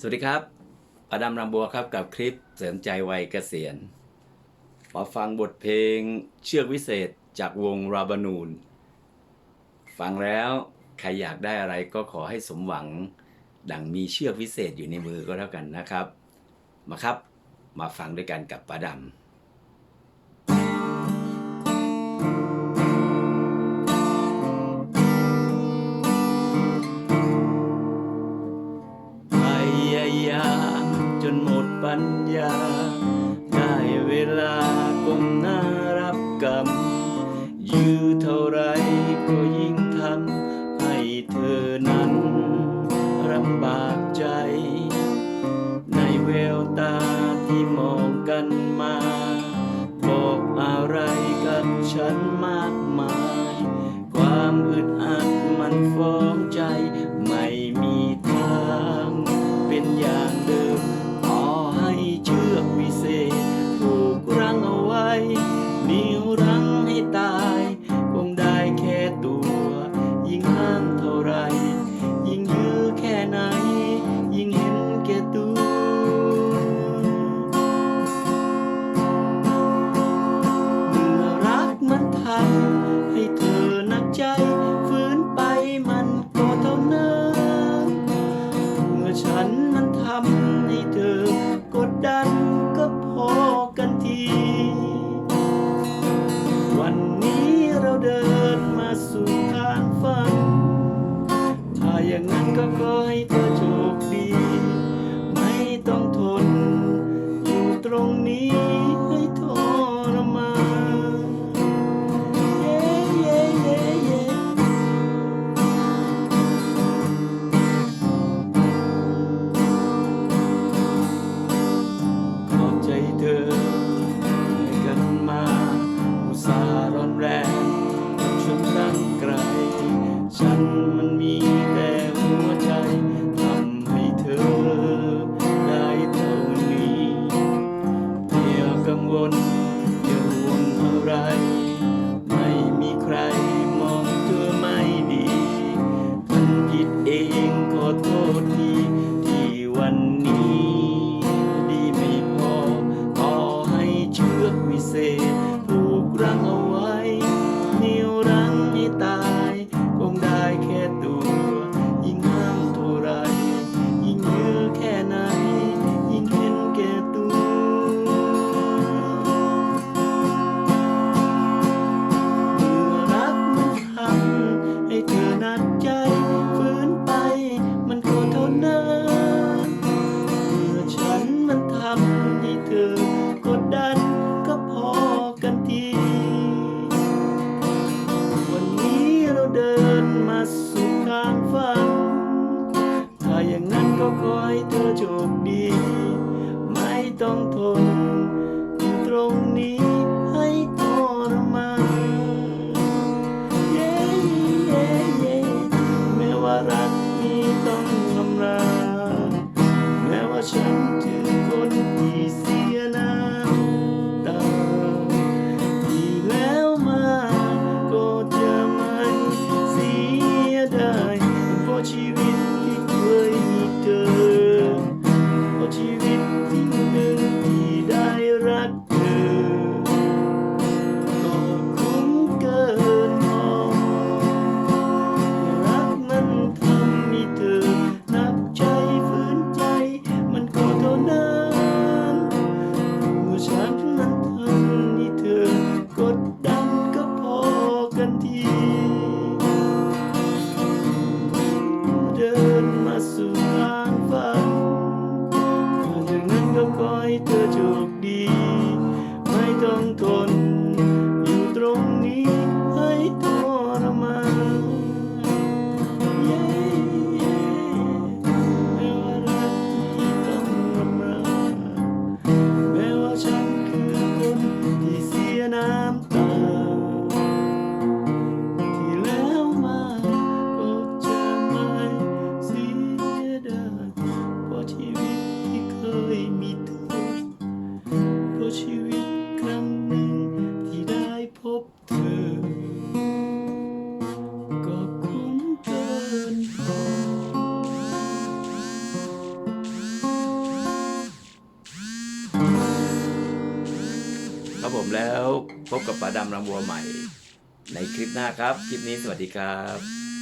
สวัสดีครับอดัมรำบัวครับกับคลิปเสริมใจวัยเกษียณมาฟังบทเพลงเชือกวิเศษจากวงราบานูน ฟังแล้วใครอยากได้อะไรก็ขอให้สมหวัง ดังมีเชือกวิเศษอยู่ในมือก็แล้วกันนะครับ มาครับ มาฟังด้วยกันกับปาดำ ปัญญา ได้เวลาก้มหน้ารับกรรมยื้อเท่าไรก็ยิ่งทำให้เธอนั้นลำบากใจ ในแววตาที่มองกัน ดินมาสู่ทางฝัน ถ้าอย่างนั้นก็ขอให้เธอจง that Lord. 救命！ ครับผมแล้วพบกับป๋าดำรำบัวใหม่ ในคลิปหน้าครับ คลิปนี้สวัสดีครับ